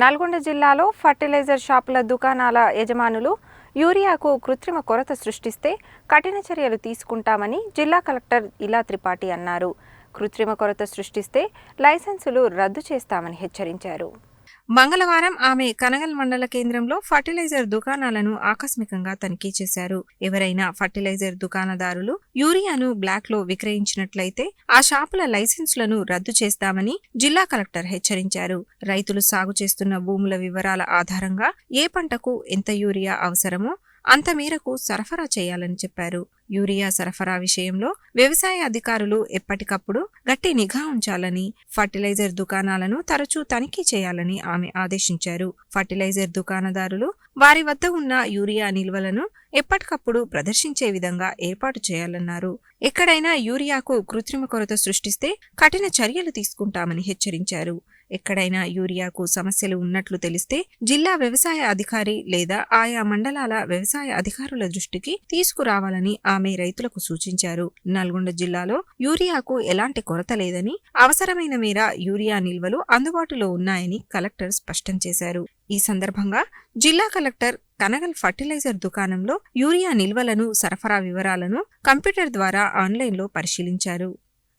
నల్గొండ జిల్లాలో ఫర్టిలైజర్ షాపుల దుకాణాల యజమానులు యూరియాకు కృత్రిమ కొరత సృష్టిస్తే కఠిన చర్యలు తీసుకుంటామని జిల్లా కలెక్టర్ ఇలా త్రిపాఠి అన్నారు. కృత్రిమ కొరత సృష్టిస్తే లైసెన్సులు రద్దు చేస్తామని హెచ్చరించారు. మంగళవారం ఆమె కనగల్ మండల కేంద్రంలో ఫర్టిలైజర్ దుకాణాలను ఆకస్మికంగా తనిఖీ చేశారు. ఎవరైనా ఫర్టిలైజర్ దుకాణదారులు యూరియాను బ్లాక్లో విక్రయించినట్లయితే ఆ షాపుల లైసెన్సులను రద్దు చేస్తామని జిల్లా కలెక్టర్ హెచ్చరించారు. రైతులు సాగు చేస్తున్న భూముల వివరాల ఆధారంగా ఏ పంటకు ఎంత యూరియా అవసరమో అంత మేరకు సరఫరా చేయాలని చెప్పారు. యూరియా సరఫరా విషయంలో వ్యవసాయ అధికారులు ఎప్పటికప్పుడు గట్టి నిఘా ఉంచాలని ఫర్టిలైజర్ దుకాణాలను తరచూ తనిఖీ చేయాలని ఆమె ఆదేశించారు. ఫర్టిలైజర్ దుకాణదారులు వారి వద్ద ఉన్న యూరియా నిల్వలను ఎప్పటికప్పుడు ప్రదర్శించే విధంగా ఏర్పాటు చేయాలన్నారు. ఎక్కడైనా యూరియాకు కృత్రిమ కొరత సృష్టిస్తే కఠిన చర్యలు తీసుకుంటామని హెచ్చరించారు. ఎక్కడైనా యూరియాకు సమస్యలు ఉన్నట్లు తెలిస్తే జిల్లా వ్యవసాయ అధికారి లేదా ఆయా మండలాల వ్యవసాయ అధికారుల దృష్టికి తీసుకురావాలని ఆమె రైతులకు సూచించారు. నల్గొండ జిల్లాలో యూరియాకు ఎలాంటి కొరత లేదని అవసరమైన మేర యూరియా నిల్వలు అందుబాటులో ఉన్నాయని కలెక్టర్ స్పష్టం చేశారు. ఈ సందర్భంగా జిల్లా కలెక్టర్ కనగల్ ఫర్టిలైజర్ దుకాణంలో యూరియా నిల్వలను సరఫరా వివరాలను కంప్యూటర్ ద్వారా ఆన్లైన్లో పరిశీలించారు.